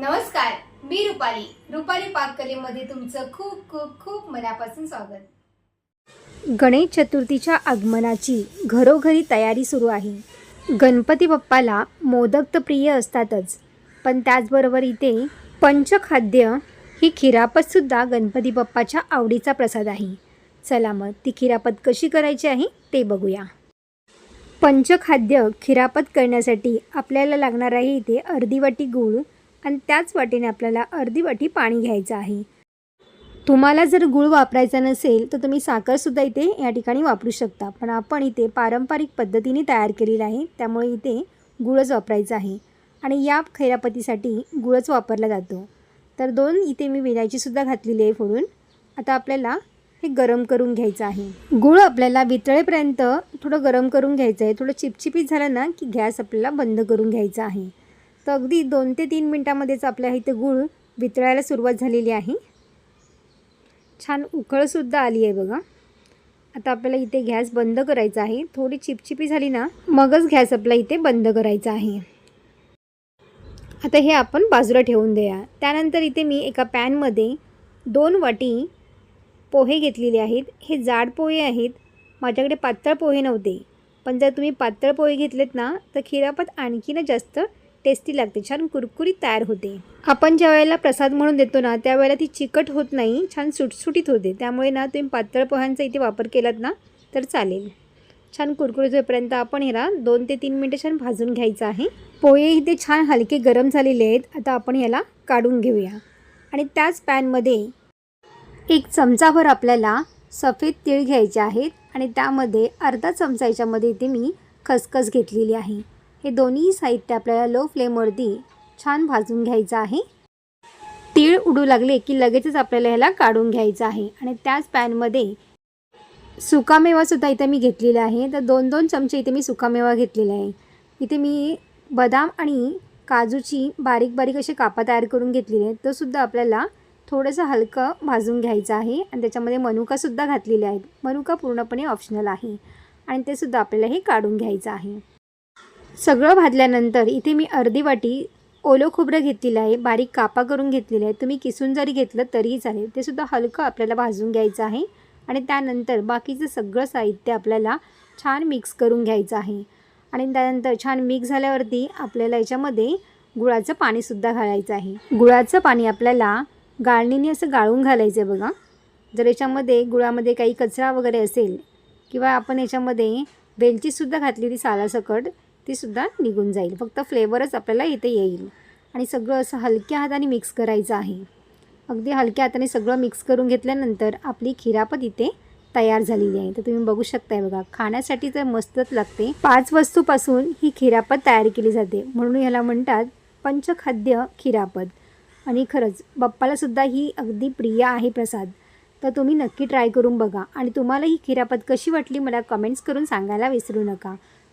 नमस्कार मी रुपाली. रुपाली पाककलेमध्ये तुमचं खूप खूप खूप मनापासून स्वागत. गणेश चतुर्थीच्या आगमनाची घरोघरी तयारी सुरू आहे. गणपती बाप्पाला मोदक तर प्रिय असतातच पण त्याचबरोबर इथे पंचखाद्य ही खिरापतसुद्धा गणपती बाप्पाच्या आवडीचा प्रसाद आहे. चला मग ती खिरापत कशी करायची आहे ते बघूया. पंचखाद्य खिरापत करण्यासाठी आपल्याला लागणार आहे इथे अर्धी वाटी गूळ आणि त्याच वाटीने आपल्याला अर्धी वाटी पाणी घ्यायचं आहे. तुम्हाला जर गुळ वापरायचा नसेल तर तुम्ही साखरसुद्धा इथे या ठिकाणी वापरू शकता. पण आपण इथे पारंपरिक पद्धतीने तयार केलेलं आहे त्यामुळे इथे गुळच वापरायचा आहे. आणि या खैरापतीसाठी गुळच वापरला जातो. तर दोन इथे मी विलायचीसुद्धा घातलेली आहे फोडून. आता आपल्याला हे गरम करून घ्यायचं आहे. गुळ आपल्याला वितळेपर्यंत थोडं गरम करून घ्यायचं आहे. थोडं चिपचिपीत झालं ना की गॅस आपल्याला बंद करून घ्यायचा आहे. तर अगदी दोन ते तीन मिनटामध्येच आपल्या इथे गुळ वितळायला सुरुवात झालेली आहे. छान उकळसुद्धा आली आहे बघा. आता आपल्याला इथे गॅस बंद करायचा आहे. थोडी चिपचिपी झाली ना मगच गॅस आपला इथे बंद करायचा आहे. आता हे आपण बाजूला ठेवून द्या त्यानंतर इथे मी एका पॅनमध्ये दोन वाटी पोहे घेतलेले आहेत. हे जाड पोहे आहेत. माझ्याकडे पातळ पोहे नव्हते. पण जर तुम्ही पातळ पोहे घेतलेत ना तर खिरापत आणखीनच जास्त टेस्टी लागते छान कुरकुरीत तयार होते. आपण ज्या वेळेला प्रसाद म्हणून देतो ना त्यावेळेला ती चिकट होत नाही छान सुटसुटीत होते. त्यामुळे ना तुम्ही पातळ पोह्यांचा इथे वापर केलात ना तर चालेल. छान कुरकुरीत होईपर्यंत आपण ह्याला दोन ते तीन मिनटं छान भाजून घ्यायचं आहे. पोहे इथे छान हलके गरम झालेले आहेत. आता आपण ह्याला काढून घेऊया. आणि त्याच पॅनमध्ये एक चमचाभर आपल्याला सफेद तीळ घ्यायचे आहेत. आणि त्यामध्ये अर्धा चमचा याच्यामध्ये इथे मी खसखस घेतलेली आहे. हे दोन्ही साहित्य आपल्याला लो फ्लेमवरती छान भाजून घ्यायचं आहे. तीळ उडू लागले की लगेचच आपल्याला ह्याला काढून घ्यायचं आहे. आणि त्याच पॅनमध्ये सुकामेवासुद्धा इथे मी घेतलेला आहे. तर दोन दोन चमचे इथे मी सुकामेवा घेतलेला आहे. इथे मी बदाम आणि काजूची बारीक बारीक असे कापा तयार करून घेतलेले आहेत. तो सुद्धा आपल्याला थोडंसं हलकं भाजून घ्यायचं आहे. आणि त्याच्यामध्ये मनुकासुद्धा घातलेले आहेत. मनुका पूर्णपणे ऑप्शनल आहे. आणि ते सुद्धा आपल्याला हे काढून घ्यायचं आहे. सगळं भाजल्यानंतर इथे मी अर्धी वाटी ओलं खोबरं घेतलेलं आहे. बारीक कापा करून घेतलेलं आहे. तुम्ही किसून जरी घेतलं तरीही चालेल. ते सुद्धा हलकं आपल्याला भाजून घ्यायचं आहे. आणि त्यानंतर बाकीचं सगळं साहित्य आपल्याला छान मिक्स करून घ्यायचं आहे. आणि त्यानंतर छान मिक्स झाल्यावरती आपल्याला याच्यामध्ये गुळाचं पाणीसुद्धा घालायचं आहे. गुळाचं पाणी आपल्याला गाळणीने असं गाळून घालायचं आहे बघा. जर याच्यामध्ये गुळामध्ये काही कचरा वगैरे असेल किंवा आपण याच्यामध्ये वेलचीसुद्धा घातलेली सालासकट तीसुद्धा निघून जाईल. फक्त फ्लेवरच आपल्याला इथे येईल. आणि सगळं असं हलक्या हाताने मिक्स करायचं आहे. अगदी हलक्या हाताने सगळं मिक्स करून घेतल्यानंतर आपली खिरापत इथे तयार झालेली आहे. तर तुम्ही बघू शकताय बघा खाण्यासाठी तर मस्तच लागते. पाच वस्तूपासून ही खिरापत तयार केली जाते. म्हणून ह्याला म्हणतात पंचखाद्य खिरापत आणि खरंच बाप्पालासुद्धा ही अगदी प्रिय आहे प्रसाद. तर तुम्ही नक्की ट्राय करून बघा. आणि तुम्हाला ही खिरापत कशी वाटली मला कमेंट्स करून सांगायला विसरू नका.